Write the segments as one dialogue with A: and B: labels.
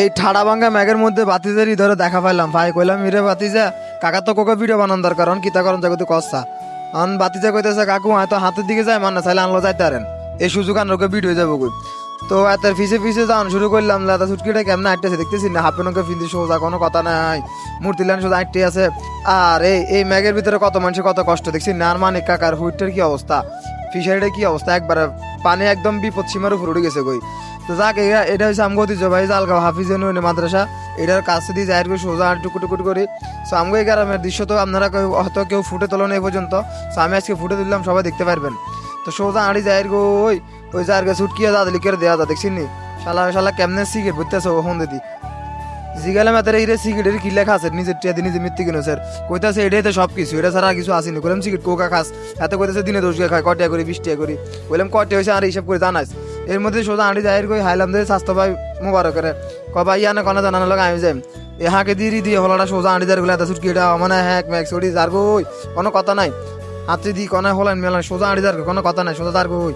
A: এই ঠাড়া ভাঙ্গা ম্যাগের মধ্যে বাতিজেরই ধরে দেখা পাইলাম। ভাই, কইলাম মিরে বাতিজা, কাকা তো কোকে ভিডিও বানান দরকার, অন কিতা করন জাগতে কস্তা অন বাতিজা কইতেছে, কাকু হয়তো হাতের দিকে যায় মান না চাইলে আনলো যাইতে পারেন। এই সুযোগ আন রোকে ভিডিও যাব কই? তো এত ফিসে ফিসে যাওয়ান শুরু করলাম, লাদা ছুটকিটা কেমন আটতেছে দেখতেছি না, হাফ প্যান্টকে ফিন্দি সোজা, কোনো কথা নাই। মূর্তি লাইন সোজা আটটে আছে। আর এই এই ম্যাগের ভিতরে কত মানুষের কত কষ্ট, দেখছি নার মানে কাকার হুইটের কি অবস্থা? ফিশারিটা কি অবস্থা? একবারে পানি একদম বিপদ সীমার উপর উঠে গেছে কই? তো যাক এটা- হচ্ছে আমগো ঐতিহ্য। ভাই জালগাঁও হাফিজ ইউনিয়ন মাদ্রাসা। এটার কাছে দিয়ে যাই করে সোজা টুকু টুকু করে। সো আমগো এই গ্রামের দৃশ্য তো আপনারা কেউ- হয়তো কেউ ফুটে তোলো না এই পর্যন্ত। সো আমি আজকে ফুটে তুললাম, সবাই দেখতে পারবেন। তো সোজা আড়ি যাই গো ওই ওই যার গে ছুটকিয়া যা দিলি করে দেওয়া যা দেখছিস নি? শালা শালা, কেমনে সিগারেট বুঝতেছে ওখান দিদি। জিগালে মাতারে ইরে সিগারেটের কি লেখা আছে? নিজের টিয়া নিজে মিথ্যে কিনো স্যার কইতাছে এটাই তো সব কিছু এটা ছাড়া কিছু আসেনি। কইলাম, সিগারেট কোকা খাস। এত কইতাছে দিনে দশ খায় কটিয়া করে, বিশ করে। কইলাম কটিয়া হয়েছে আর, হিসাব করে জানাস। এর মধ্যে সোজা আড়ি যাই কই হাইলাম দিয়ে স্বাস্থ্য ভাই মোবারক করে কবা ইয়া না কনা জানানো লাগে আমি যাই এ হাঁকে দিয়ে দিয়ে হলাটা সোজা আড়ি যারগুলো সুটকি এটা মানে হ্যাক ম্যাক সরি যার গই কোনো কথা নাই। হাতে দি, কনা হলান মেলান সোজা আড়ি যার কোনো কথা নাই, সোজা যার গই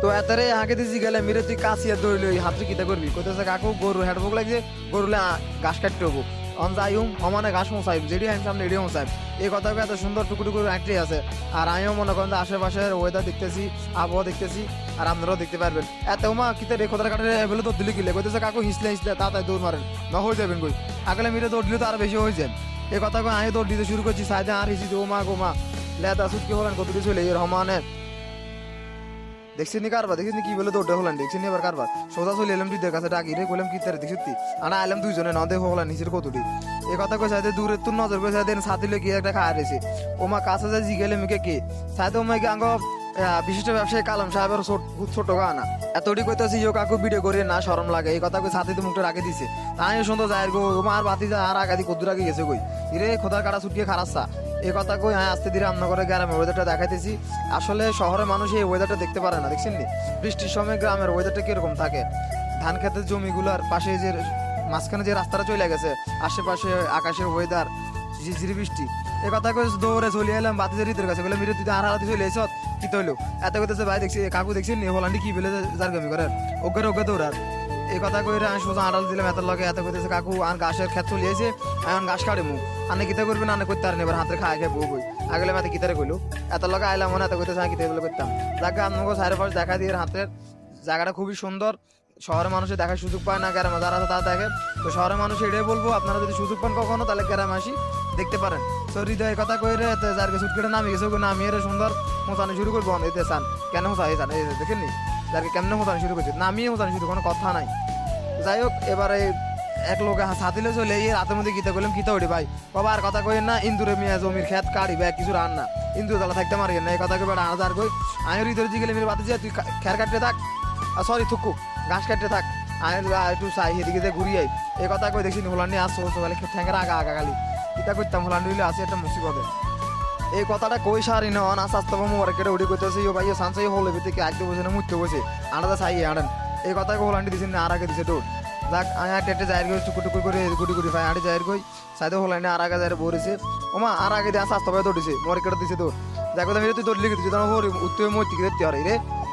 A: তো এতারে আগে দিছি গেলে মেরে তুই কাছিয়া দৌড়লি হাতে কিতা করবি? কোথায় কাকু, গরু হেঁটে ভোগ লাগছে, গরুলে ঘাস কাটতে হব। অন যাই হুম সমানে ঘাস মশাইব যেটি সামনে এড়িয়ে মশাইব এই কথা এত সুন্দর টুকু টুকু একটাই আছে। আর আমিও মনে করেন আশেপাশের ওয়েদার দেখতেছি, আবহাওয়া দেখতেছি, আর আপনারাও দেখতে পারবেন। এত মা কিতে রে খোদার কাটে বলে তো দিলি কিলে, কইতেছে কাকু হিসলে হিসলে তাড়াতাড়ি দৌড় মারেন। না হয়ে যাবেন কই? আগলে মেরে দৌড় দিলে তো আর বেশি হয়ে যায় এই কথা আমি দৌড় দিতে শুরু করছি সাইডে আর হিসি ও মা গো মা। লেদা সুটকি হলেন, কত কিছু চলে এর সমানে দেখছিনি কারবার দেখছিনি কি বলে দৌড়ে হলেন দেখছিনি এবার কারবার। সোজা চলে এলাম দুইদের কাছে, ডাকি রে, কইলাম কি তারে দেখছি আনা আইলাম দুইজনে নদে হলাম নিচের কতটি। এ কথা কই সাথে দূরে তোর নজর কই সাথে সাথে গিয়ে একটা খাওয়া রয়েছে ও মা কাছে যা জিগেলে মিকে কে? সাথে ও মাকে আঙ্গ বিশিষ্ট ব্যবসায়ী কালাম সাহেবের ছোট ছোট গানা এতটি কইতাছি ইয়ো কাকু ভিডিও করে না, শরম লাগে। এই কথা কই সাথে তো মুখটা রাখে দিছে। তাই সুন্দর যায় গো ও মার বাতি যা, আর আগাদি কদ্দুর আগে গেছে কই। ইরে, খোদার কাটা ছুটিয়ে খারাচ্ছা। এই কথা কই হ্যাঁ আস্তে ধীরে করে গ্রামের ওয়েদারটা দেখাইতেছি। আসলে শহরের মানুষ এই ওয়েদারটা দেখতে পারে না, দেখছেন বৃষ্টির সময় গ্রামের ওয়েদারটা কীরকম থাকে? ধান খেতের জমিগুলোর পাশে যে মাঝখানে যে রাস্তাটা চলে গেছে, আশেপাশে আকাশের ওয়েদার ঝিঝিরি বৃষ্টি। এ কথা কই, দৌড়ে চলে এলাম বাতিজের রীতির কাছে। বলে মিরে, তুই আর হারাতে চলে এসত কি তৈলো? এত কইতেছে, ভাই, দেখছি, কাকু দেখছি নি? হলান্ডি কি বলে জারগামি করে ওকে ওকে দৌড়ার। এই কথা কইরে আমি সোজা আড়াল দিলাম, এত লগে এত কইতেছে, কাকু আর গাছের ক্ষেত চলিয়েছে এখন গাছ কাটে মুখ আনে কিতা করবে না করতে আর এবার হাতে খায় খেয়ে বউ বই আগলে মাতে কিতারে কইলো। এত লগে আইলাম মনে এত কইতেছে আমি কিতা করতাম। যাকে আমাকে সাইড দেখা দিয়ে হাতের জায়গাটা খুবই সুন্দর। শহরের মানুষের দেখার সুযোগ পায় না, গ্রামে যারা তারা দেখে। তো শহরের মানুষ এটাই বলব, আপনারা যদি সুযোগ পান কখনো, তাহলে গ্রামে আসি, দেখতে পারেন। তো হৃদয় কথা কইরে যার কিছু সুটকেটা নামি গেছে নামিয়ে রে সুন্দর মোচানো শুরু করব। এতে চান, কেন মোচাই চান, এই যে দেখেননি যারকে কেমনে মোচানো শুরু করছে, নামিয়ে মোচানো শুরু, কোনো কথা নাই। যাই হোক, এবারে এক লোক সাথিলে চলে, এই রাতের মধ্যে গীতা করলাম গীতা উঠি ভাই। বাবা, আর কথা কই না, ইন্দুরে মিয়া জমির খেত কাড়ি ভাই কিছু রান না ইন্দুর তালা থাকতে মারি না, এই কথা কই বেটা আনাজার কই। আমি হৃদয় জিগেলে মেরে বাতি যা তুই খের কাটতে থাক। সরি থুকু। ঘাস কাটতে থাক। আমি একটু চাই, সেদিকে যে ঘুরি আই। এই কথা কই দেখছি হোলান্ডি আসছো সকালে ঠ্যাঙ্গের আগা আগা খালি গীতা করতাম হোলান্ডি হইলে আসে একটা মুসিবতে। এই কথাটা কই সারি না অন আস্তে আস্তে কেটে উড়ি করতেছে ইও ভাই সানসাই হলে ভিতরে কি আইতে বসে না মুততে বসে। আনাদা চাই আনেন। এই কথা কই হোলান্ডি দিছেন না, আর আগে দিছে দৌড় যাক, আমি একটা একটা জায়ের গই টুকু টুকু করে গুটি গুটি পাই আড়ি জায়ের গই সাইদে হোলান্ডি আর আগে জায়ের বরেছে ওমা, আর আগে দিয়ে আস্তে আস্তে ভাবে দৌড়িছে কেটে দিছে তো যাক কথা তুই দৌড় লিখে দিছিস তখন উত্তর টিকে দেখতে হরে রে।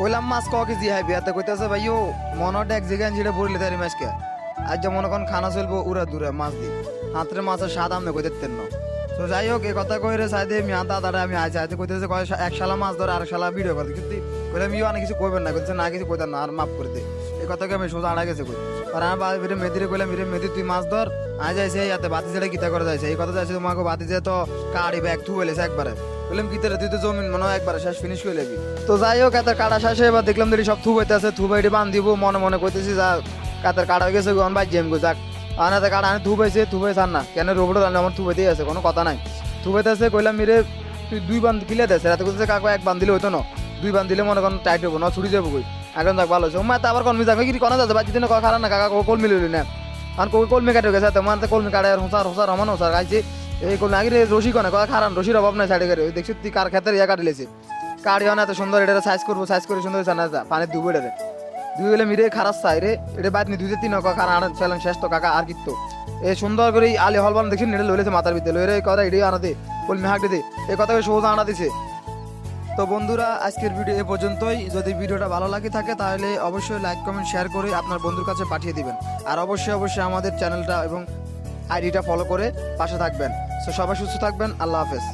A: কইলাম, মাছ ক কেজি হাই বিয়াতে কইতাছে ভাইও মনটা এক জায়গায় জিড়ে বললে তারি মাছকে আজ যে মনে কোন খানা চলবো উড়া দূরে মাছ দি। হাতের মাছের স্বাদ আমি কই দেখতেন না। তো যাই হোক এই কথা কইরে সাইদে মিয়া দাদারা আমি আজ আইতে কইতেছে, কয়, এক শালা মাছ ধরে আর শালা ভিডিও করতে কিন্তু কইলাম মিও অনেক কিছু কইবেন না কইছে না, কিছু কইতেন না, আর মাফ করে দে। কথাকে আমি সোজা আড়া গেছে কই? আর আমার বাড়ি ফিরে মেদিরে কইলাম মিরে মেদি তুই মাছ ধর আজ যাইছে ইয়াতে বাতি যেটা কিতা করে যাইছে। এই কথা যাইছে তোমাকে বাতি যে তো কাড়ি ব্যাগ থু বলেছে একবারে। বললাম কি তোরে তুই তো জমিন, মনে একবারে শেষ ফিনিশ করে লেবি তো যাই হোক এত কাটা শেষে এবার দেখলাম দেখি সব থু বইতে আছে থু বাইটি বান দিব মনে মনে কইতেছি, যা, কাতার কাটা হয়ে গেছে গন বাই জেম গো যাক। আনাতে কাটা আনে থু পাইছে থু পাইছে না। কেন রোবট রান্না আমার থু পাইতেই আছে, কোনো কথা নাই। থু পাইতে আছে, কইলাম মিরে তুই দুই বান কিলে দেছে রাতে কইতেছে, কাকু, এক বান দিলে হইতো না। দুই বান দিলে মনে করেন টাইট হব না ছুটি যাব কই? এখন যাক, ভালো হয়েছে ও মা তো আবার কনমি যাবে কি কনা যাচ্ছে বাজি দিনে খারাপ না কাকা কল মিলিলি না। আর কই কলমি কাটে গেছে তো কলমি কাটে আর হোসার হোসার রমান হোসার গাইছে। এই কলমি আগে রে রশি কনে, কয় খারান রশির অভাব নাই সাইডে করে। দেখছি তুই কার ক্ষেতের ইয়া কাটি কাটিলেছে কাটিও না এত সুন্দর এটা সাইজ করব সাইজ করে সুন্দর জানা যা, পানি দুবো এটা দুই গেলে মিরে খারাপ চাই রে। এটা বাদ নি, দুই তিন কাকা আনার চ্যালেঞ্জ শেষ তো কাকা, আর কিত্তো। এই সুন্দর করে আলি হলবান দেখছি নেড়ে লইলেছে মাথার ভিতরে। লইরে কথা এটাই আনা দে, কলমি হাঁক দে এই কথা সোজা আনা দিছে। তো বন্ধুরা, আজকের ভিডিও এ পর্যন্তই। যদি ভিডিওটা ভালো লাগে থাকে, তাহলে অবশ্যই লাইক কমেন্ট শেয়ার করে আপনার বন্ধুর কাছে পাঠিয়ে দিবেন। আর অবশ্যই অবশ্যই আমাদের চ্যানেলটা এবং আইডিটা ফলো করে পাশে থাকবেন। সো সবাই সুস্থ থাকবেন, আল্লাহ হাফেজ।